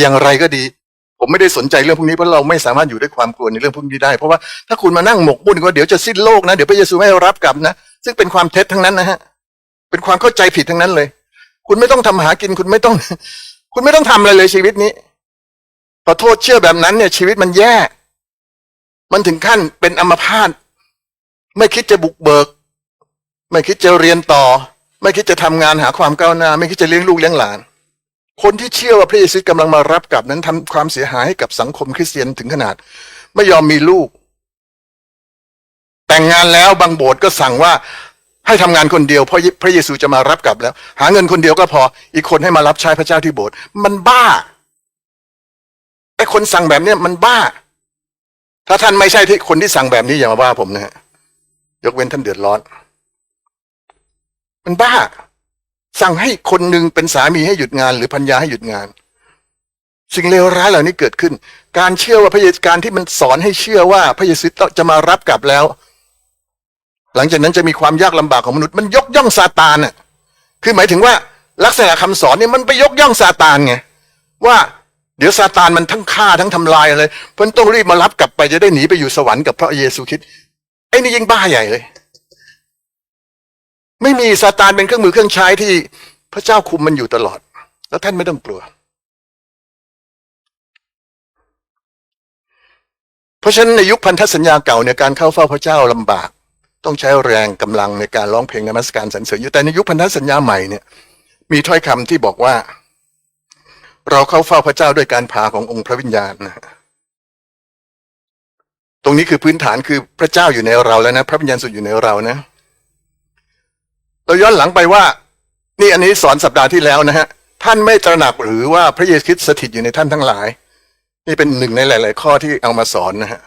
อย่างไรก็ดี ผมไม่ได้สนใจเรื่องพวกนี้เพราะเราไม่สามารถอยู่ด้วยความกลัวในเรื่องพวกนี้ได้ เพราะว่าถ้าคุณมานั่งหมกมุ่นว่าเดี๋ยวจะสิ้นโลกนะเดี๋ยวพระเยซูไม่รับกลับนะซึ่งเป็นความเท็จทั้งนั้นนะฮะเป็นความเข้าใจผิดทั้งนั้นเลย คุณไม่ต้องทำหากินคุณไม่ต้อง คุณไม่ต้องทำอะไรเลยชีวิตนี้ขอโทษเชื่อแบบนั้นเนี่ย ชีวิตมันแย่ มันถึงขั้นเป็นอัมพาตไม่คิดจะบุกเบิก ไม่คิดจะเรียนต่อ ไม่คิดจะทำงานหาความก้าวหน้า ไม่คิดจะเลี้ยงลูกเลี้ยงหลาน คนที่เชื่อว่าพระเยซูกำลังมารับกลับนั้นทำความเสียหายให้กับสังคมคริสเตียนถึงขนาด ไม่ยอมมีลูก แต่งงานแล้วบางโบสถ์ก็สั่งว่าให้ทำงานคนเดียวเพราะพระเยซูจะมารับกลับแล้ว หาเงินคนเดียวก็พอ อีกคนให้มารับใช้พระเจ้าที่โบสถ์มันบ้าไอ้คนสั่งแบบเนี้ยมันบ้า ถ้าท่านไม่ใช่ที่คนที่สั่งแบบนี้อย่ามาว่าผมนะฮะยกเว้นท่านเดือดร้อน มันบ้า สั่งให้คนหนึ่งเป็นสามีให้หยุดงาน หรือพัญญาให้หยุดงาน สิ่งเลวร้ายเหล่านี้เกิดขึ้น การเชื่อว่าพระเยซูการที่มันสอนให้เชื่อว่าพระเยซูจะมารับกลับแล้ว หลังจากนั้นจะมีความยากลำบากของมนุษย์มันยกย่องซาตานน่ะคือหมายถึงว่าลักษณะคำสอนเนี่ยมันไปยกย่องซาตานไงว่าเดี๋ยวซาตานมันทั้งฆ่าทั้งทำลายอะไรเพราะต้องรีบมารับกลับไปจะได้หนีไปอยู่สวรรค์กับพระเยซูคริสต์ไอ้นี่ยิ่งบ้าใหญ่เลย ไม่มีซาตานเป็นเครื่องมือเครื่องใช้ที่พระเจ้าคุมมันอยู่ตลอด แล้วท่านไม่ต้องกลัว เพราะฉะนั้นในยุคพันธสัญญาเก่าเนี่ยการเข้าเฝ้าพระเจ้าลำบาก ต้องใช้แรงกำลังในการร้องเพลงนมัสการสรรเสริญอยู่แต่ในยุคพันธสัญญาใหม่เนี่ยมีถ้อยคำที่บอกว่า เราเข้าเฝ้าพระเจ้าด้วยการพาขององค์พระวิญญาณนะตรงนี้คือพื้นฐานคือพระเจ้าอยู่ในเราแล้วนะ พระวิญญาณสุดอยู่ในเรานะ เราย้อนหลังไปว่า นี่อันนี้สอนสัปดาห์ที่แล้วนะฮะ ท่านไม่ตระหนักหรือว่าพระเยซูคริสต์สถิตอยู่ในท่านทั้งหลาย นี่เป็นหนึ่งในหลาย ๆ ข้อที่เอามาสอนนะฮะ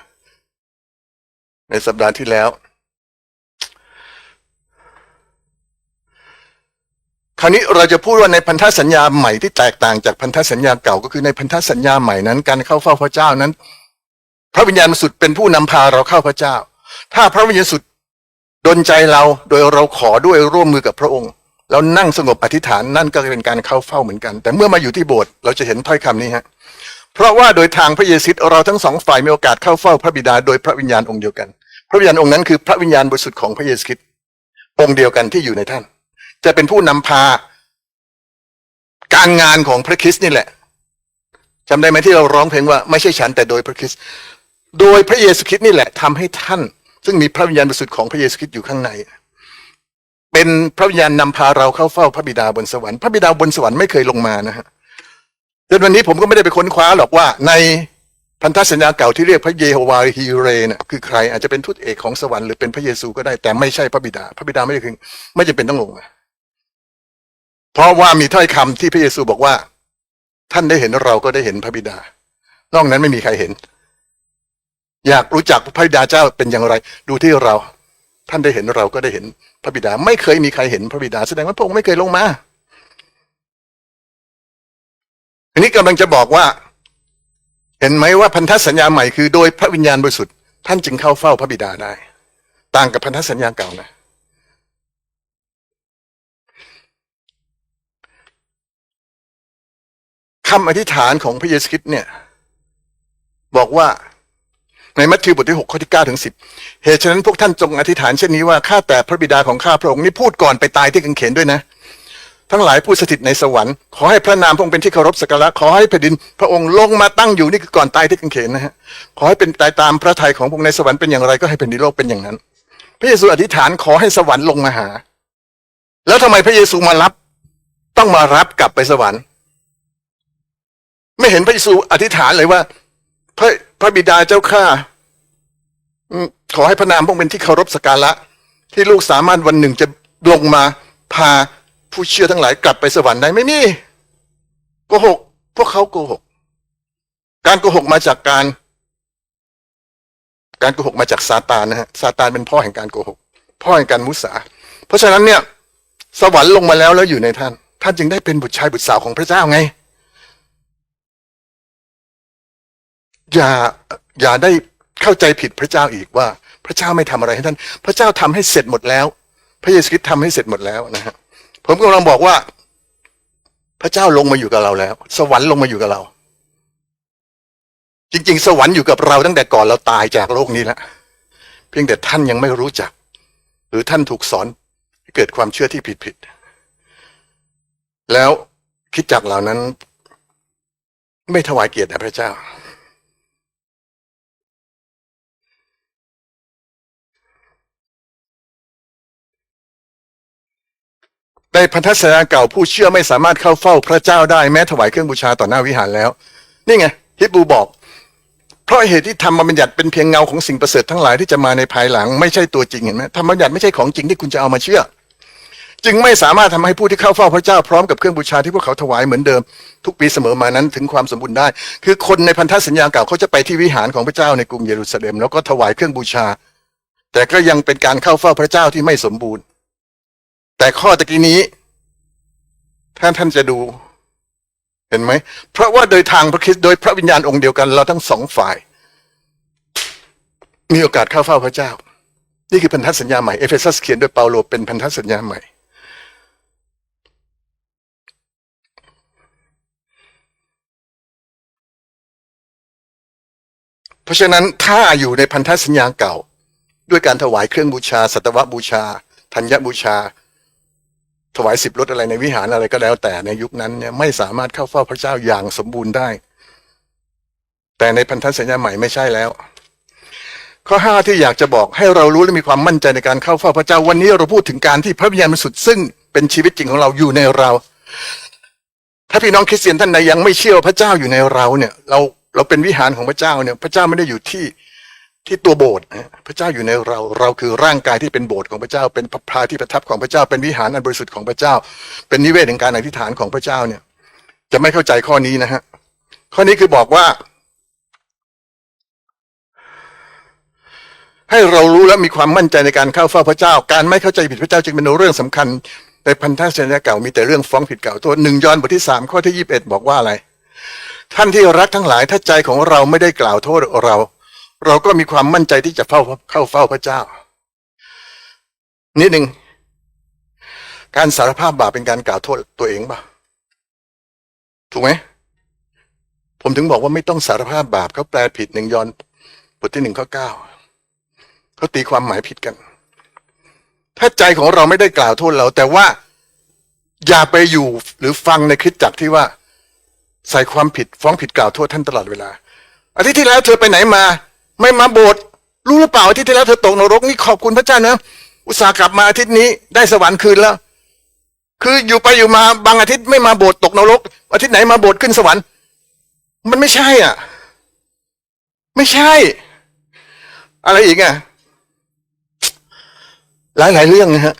ในสัปดาห์ที่แล้ว คราวนี้เราจะพูดว่าในพันธสัญญาใหม่ที่แตกต่างจากพันธสัญญาเก่าก็คือในพันธสัญญาใหม่นั้น การเข้าเฝ้าพระเจ้านั้น พระวิญญาณสุทธิ์เป็นผู้นำพาเราเข้าพระเจ้า ถ้าพระวิญญาณสุทธิ์ ดลใจเราโดยเราขอด้วยร่วมมือกับพระองค์แล้วนั่งสงบอธิษฐานนั่นก็เป็นการเข้าเฝ้าเหมือนกัน แต่เมื่อมาอยู่ที่โบสถ์เราจะเห็นถ้อยคำนี้ฮะเพราะว่าโดยทางพระเยซูคริสต์เราทั้งสองฝ่ายมีโอกาสเข้าเฝ้าพระบิดาโดยพระวิญญาณองค์เดียวกัน พระวิญญาณองค์นั้นคือพระวิญญาณบริสุทธิ์ของพระเยซูคริสต์องค์เดียวกันที่อยู่ในท่าน จะเป็นผู้นำพาการงานของพระคริสต์นี่แหละจำได้ไหมที่เราร้องเพลงว่าไม่ใช่ฉันแต่โดยพระคริสต์โดยพระเยซูคริสต์นี่แหละทำให้ท่าน ซึ่งมีพระวิญญาณบริสุทธิ์ของพระเยซูคริสต์อยู่ข้างใน เป็นพระวิญญาณนำพาเราเข้าเฝ้าพระบิดาบนสวรรค์ พระบิดาบนสวรรค์ไม่เคยลงมานะฮะจนวันนี้ผมก็ไม่ได้ไปค้นคว้าหรอกว่า ในพันธสัญญาเก่าที่เรียกพระเยโฮวาห์ฮีเรนะคือใครอาจจะเป็นทูตเอกของสวรรค์หรือเป็นพระเยซูก็ได้แต่ไม่ใช่พระบิดา พระบิดาไม่ได้คือไม่จำเป็นต้องลงมาเพราะว่ามีถ้อยคำที่พระเยซูบอกว่า ท่านได้เห็นเราก็ได้เห็นพระบิดานอกนั้นไม่มีใครเห็น อยากรู้จักพระบิดาเจ้าเป็นอย่างไร ดูที่เรา ท่านได้เห็นเราก็ได้เห็นพระบิดา ไม่เคยมีใครเห็นพระบิดา แสดงว่าพระองค์ไม่เคยลงมาอันนี้กำลังจะบอกว่า เห็นไหมว่าพันธสัญญาใหม่คือโดยพระวิญญาณบริสุทธิ์ท่านจึงเข้าเฝ้าพระบิดาได้ ต่างกับพันธสัญญาเก่านะคำอธิษฐานของพระเยซูคริสต์เนี่ย บอกว่า ในมัทธิวบทที่หกข้อที่เก้าถึงสิบเหตุฉะนั้นพวกท่านจงอธิษฐานเช่นนี้ว่าข้าแต่พระบิดาของข้าพระองค์นี่พูดก่อนไปตายที่กังเขนด้วยนะ ทั้งหลายผู้สถิตในสวรรค์ขอให้พระนามพระองค์เป็นที่เคารพสักการะขอให้แผ่นดิน พระองค์ลงมาตั้งอยู่นี่คือก่อนตายที่กังเขนนะฮะขอให้เป็นตายตามพระทัยของพระองค์ในสวรรค์เป็นอย่างไรก็ให้แผ่นดินโลกเป็นอย่างนั้น พระเยซูอธิษฐานขอให้สวรรค์ลงมาหา แล้วทำไมพระเยซูมารับ ต้องมารับกลับไปสวรรค์ ไม่เห็นพระเยซูอธิษฐานเลยว่าพระ พระบิดาเจ้าข้าขอให้พระนามพระองเป็นที่เคารพสักการะ ที่ลูกสามารถวันหนึ่งจะลงมาพาผู้เชื่อทั้งหลายกลับไปสวรรค์ได้ไม่มีโกหก พวกเขาโกหก การโกหกมาจากการ การโกหกมาจากซาตานนะฮะซาตานเป็นพ่อแห่งการโกหก พ่อแห่งการมุสา เพราะฉะนั้นเนี่ย สวรรค์ลงมาแล้วแล้วอยู่ในท่าน ท่านจึงได้เป็นบุตรชายบุตรสาวของพระเจ้าไง อย่าอย่าได้เข้าใจผิดพระเจ้าอีกว่า พระเจ้าไม่ทำอะไรให้ท่าน พระเจ้าทำให้เสร็จหมดแล้ว พระเยซูคริสต์ทำให้เสร็จหมดแล้วนะฮะผมกำลังบอกว่า พระเจ้าลงมาอยู่กับเราแล้ว สวรรค์ลงมาอยู่กับเรา จริง ๆ สวรรค์อยู่กับเราตั้งแต่ก่อนเราตายจากโลกนี้แล้วเพียงแต่ท่านยังไม่รู้จัก หรือท่านถูกสอนให้เกิดความเชื่อที่ผิดๆแล้วคิดจักเหล่านั้น ไม่ถวายเกียรติแด่พระเจ้า ในพันธสัญญาเก่าผู้เชื่อไม่สามารถเข้าเฝ้าพระเจ้าได้แม้ถวายเครื่องบูชาต่อหน้าวิหารแล้ว นี่ไงฮิบูบอก เพราะเหตุที่ธรรมบัญญัติเป็นเพียงเงาของสิ่งประเสริฐทั้งหลายที่จะมาในภายหลังไม่ใช่ตัวจริงเห็นไหมธรรมบัญญัติไม่ใช่ของจริงที่คุณจะเอามาเชื่อ จึงไม่สามารถทำให้ผู้ที่เข้าเฝ้าพระเจ้าพร้อมกับเครื่องบูชาที่พวกเขาถวายเหมือนเดิม ทุกปีเสมอมานั้นถึงความสมบูรณ์ได้ คือคนในพันธสัญญาเก่าเขาจะไปที่วิหารของพระเจ้าในกรุงเยรูซาเล็มแล้วก็ถวายเครื่องบูชา แต่ก็ยังเป็นการเข้าเฝ้าพระเจ้าที่ไม่สมบูรณ์ แต่ข้อตะกี้นี้ ท่านท่านจะดู เห็นไหม เพราะว่าโดยทางพระคริสต์โดยพระวิญญาณองค์เดียวกัน เราทั้งสองฝ่าย มีโอกาสเข้าเฝ้าพระเจ้า นี่คือพันธสัญญาใหม่เอเฟซัสเขียนโดยเปาโลเป็นพันธสัญญาใหม่เพราะฉะนั้นถ้าอยู่ในพันธสัญญาเก่า ด้วยการถวายเครื่องบูชา สัตวบูชา ธัญบูชา ถวายสิบรถอะไรในวิหารอะไรก็แล้ว แต่ในยุคนั้นเนี่ยไม่สามารถเข้าเฝ้าพระเจ้าอย่างสมบูรณ์ได้ แต่ในพันธสัญญาใหม่ไม่ใช่แล้ว ข้อห้าที่อยากจะบอกให้เรารู้และมีความมั่นใจในการเข้าเฝ้าพระเจ้าวันนี้เราพูดถึงการที่พระวิญญาณบริสุทธิ์ซึ่งเป็นชีวิตจริงของเราอยู่ในเรา ถ้าพี่น้องคริสเตียนท่านใดยังไม่เชื่อพระเจ้าอยู่ในเราเนี่ย เราเราเป็นวิหารของพระเจ้าเนี่ย พระเจ้าไม่ได้อยู่ที่ ที่ตัวโบสถ์พระเจ้าอยู่ในเราเราคือร่างกายที่เป็นโบสถ์ของพระเจ้า เป็นพระพาที่ประทับของพระเจ้า เป็นวิหารอันบริสุทธิ์ของพระเจ้า เป็นนิเวศแห่งการอธิษฐานของพระเจ้าเนี่ย จะไม่เข้าใจข้อนี้นะฮะข้อนี้คือบอกว่า ให้เรารู้และมีความมั่นใจในการเข้าเฝ้าพระเจ้า การไม่เข้าใจผิดพระเจ้าจึงเป็นเรื่องสำคัญในพันธสัญญาเก่ามีแต่เรื่องฟ้องผิดเก่าตัวหนึ่งยอห์นบทที่สามข้อที่ยี่สิบเอ็ดบอกว่าอะไร ท่านที่รักทั้งหลายถ้าใจของเราไม่ได้กล่าวโทษเรา เราก็มีความมั่นใจที่จะเฝ้าเข้าเฝ้าพระเจ้า นิดหนึ่งการสารภาพบาปเป็นการกล่าวโทษตัวเองป่ะถูกไหมผมถึงบอกว่าไม่ต้องสารภาพบาปเขาแปลผิดหนึ่งยอนบทที่หนึ่งข้อเก้าเขาตีความหมายผิดกัน ถ้าใจของเราไม่ได้กล่าวโทษเรา แต่ว่าอย่าไปอยู่หรือฟังในคริสจักรที่ว่า ใส่ความผิดฟ้องผิดกล่าวโทษท่านตลอดเวลาอาทิตย์ที่แล้วเธอไปไหนมา ไม่มาโบสถ์รู้หรือเปล่าอาทิตย์ที่แล้วเธอตกนรกนี่ขอบคุณพระเจ้านะอุตส่าห์กลับมาอาทิตย์นี้ได้สวรรค์คืนแล้ว คืออยู่ไปอยู่มาบางอาทิตย์ไม่มาโบสถ์ตกนรก อาทิตย์ไหนมาโบสถ์ขึ้นสวรรค์ มันไม่ใช่อะ ไม่ใช่ อะไรอีกอะหลายหลายๆเรื่องนะฮะ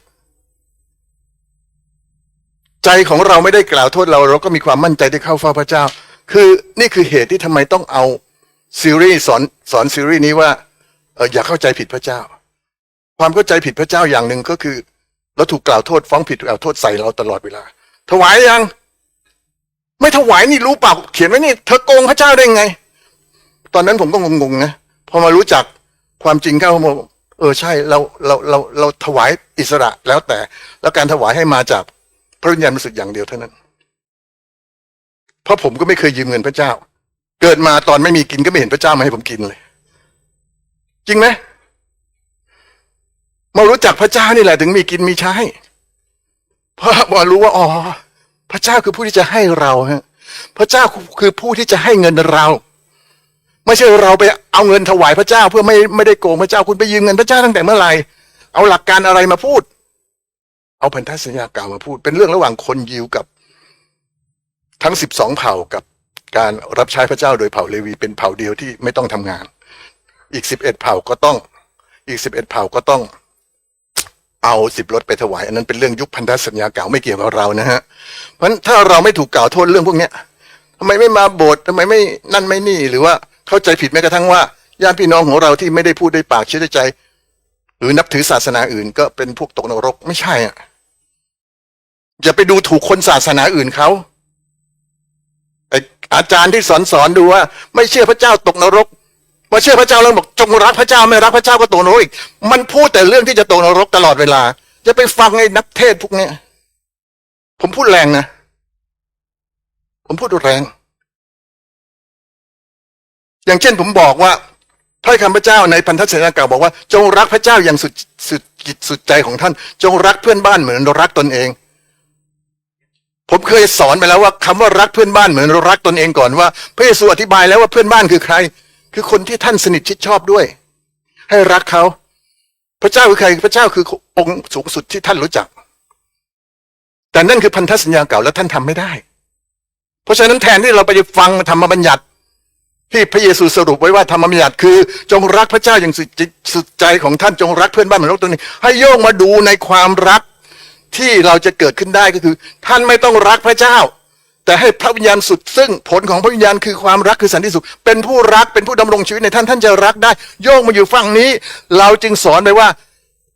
ใจของเราไม่ได้กล่าวโทษเรา เราก็มีความมั่นใจที่เข้าเฝ้าพระเจ้า คือนี่คือเหตุที่ทำไมต้องเอา ซีรีส์สอนสอนซีรีส์นี้ว่าเอออย่าเข้าใจผิดพระเจ้า ความเข้าใจผิดพระเจ้าอย่างหนึ่งก็คือเราถูกกล่าวโทษฟ้องผิดกล่าวโทษใส่เราตลอดเวลา ถวายยัง ไม่ถวายนี่รู้เปล่าเขียนไว้นี่เธอโกงพระเจ้าได้ไง ตอนนั้นผมก็งงๆนะพอมารู้จักความจริงเข้ามเออใช่เราเราเราเราถวายอิสระแล้วแต่ แล้วการถวายให้มาจากพระวิญญาณบริสุทธิ์อย่างเดียวเท่านั้น เพราะผมก็ไม่เคยยืมเงินพระเจ้า เกิดมาตอนไม่มีกินก็ไม่เห็นพระเจ้ามาให้ผมกินเลย จริงไหมมารู้จักพระเจ้านี่แหละถึงมีกินมีใช้เพราะว่ารู้ว่าอ๋อพระเจ้าคือผู้ที่จะให้เราฮะ พระเจ้าคือผู้ที่จะให้เงินเรา ไม่ใช่เราไปเอาเงินถวายพระเจ้าเพื่อไม่ไม่ได้โกงพระเจ้าคุณไปยืมเงินพระเจ้าตั้งแต่เมื่อไหร่เอาหลักการอะไรมาพูด เอาพันธสัญญาเก่ามาพูด เป็นเรื่องระหว่างคนยิวกับ ทั้งสิบสองเผ่ากับ การรับใช้พระเจ้าโดยเผ่าเลวีเป็นเผ่าเดียวที่ไม่ต้องทำงาน อีกสิบเอ็ดเผ่าก็ต้อง อีกสิบเอ็ดเผ่าก็ต้องเอาสิบรถไปถวาย อันนั้นเป็นเรื่องยุคพันธสัญญาเก่าไม่เกี่ยวกับเรานะฮะ เพราะฉะนั้นถ้าเราไม่ถูกกล่าวโทษเรื่องพวกเนี้ยทำไมไม่มาโบสถ์ทำไมไม่นั่นไม่นี่ หรือว่าเข้าใจผิดแม้กระทั่งว่าญาติพี่น้องของเราที่ไม่ได้พูดได้ปากเชื่อใจ หรือนับถือศาสนาอื่น ก็เป็นพวกตกนรกไม่ใช่อะอย่าไปดูถูกคนศาสนาอื่นเขา อาจารย์ที่สอนสอนดูว่า ไม่เชื่อพระเจ้าตกนรกมาเชื่อพระเจ้าแล้วบอกจงรักพระเจ้าไม่รักพระเจ้าก็ตกนรกอีกมันพูดแต่เรื่องที่จะตกนรกตลอดเวลา จะไปฟังไอ้นักเทศพวกเนี้ยผมพูดแรงนะ ผมพูดแรง อย่างเช่นผมบอกว่าถ้อยคำพระเจ้าในพันธสัญญาเก่าบอกว่า จงรักพระเจ้าอย่างสุดสุดจิตสุดใจของท่าน จงรักเพื่อนบ้านเหมือนรักตนเอง ผมเคยสอนไปแล้วว่าคำว่ารักเพื่อนบ้านเหมือนรักตนเองก่อนว่าพระเยซูอธิบายแล้วว่าเพื่อนบ้านคือใคร คือคนที่ท่านสนิทชิดชอบด้วย ให้รักเขา พระเจ้าคือใคร พระเจ้าคือองค์สูงสุดที่ท่านรู้จัก แต่นั่นคือพันธสัญญาเก่าแล้วท่านทำไม่ได้ เพราะฉะนั้นแทนที่เราไปฟังธรรมบัญญัติ ที่พระเยซูสรุปไว้ว่าธรรมบัญญัติคือ จงรักพระเจ้าอย่างสุดจิตสุดใจของท่านจงรักเพื่อนบ้านเหมือนรักตนเองให้โยกมาดูในความรัก ที่เราจะเกิดขึ้นได้ก็คือ ท่านไม่ต้องรักพระเจ้า แต่ให้พระวิญญาณสุด ซึ่งผลของพระวิญญาณคือความรักคือสันติสุข เป็นผู้รักเป็นผู้ดำรงชีวิตในท่านท่านจะรักได้ โยกมาอยู่ฝั่งนี้ เราจึงสอนไปว่า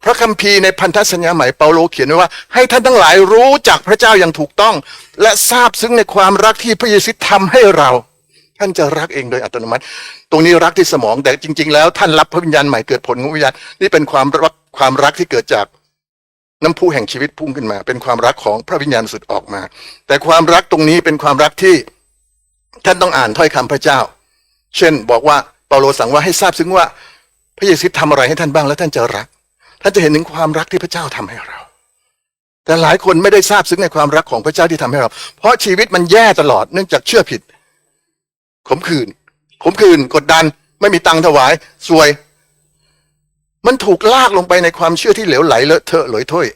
พระคัมภีร์ในพันธสัญญาใหม่เปาโลเขียนไว้ว่า ให้ท่านทั้งหลายรู้จักพระเจ้าอย่างถูกต้อง และทราบซึ้งในความรักที่พระเยซูทำให้เราท่านจะรักเองโดยอัตโนมัติ ตรงนี้รักที่สมองแต่จริง ๆ แล้วท่านรับพระวิญญาณใหม่เกิดผลของวิญญาณนี่เป็นความรักความรักที่เกิดจาก น้ำพุแห่งชีวิตพุ่งขึ้นมา เป็นความรักของพระวิญญาณสุดออกมา แต่ความรักตรงนี้เป็นความรักที่ท่านต้องอ่านถ้อยคำพระเจ้า เช่น บอกว่าเปาโลสั่งว่าให้ทราบซึ้งว่า พระเยซูทำอะไรให้ท่านบ้างแล้วท่านจะรัก ท่านจะเห็นถึงความรักที่พระเจ้าทำให้เรา แต่หลายคนไม่ได้ทราบซึ้งในความรักของพระเจ้าที่ทำให้เรา เพราะชีวิตมันแย่ตลอดเนื่องจากเชื่อผิดขมขื่นขมขื่นกดดัน ไม่มีตังถวายซวย มันถูกลากลงไปในความเชื่อที่เหลวไหลเลอะเทอะหลอยถ้วย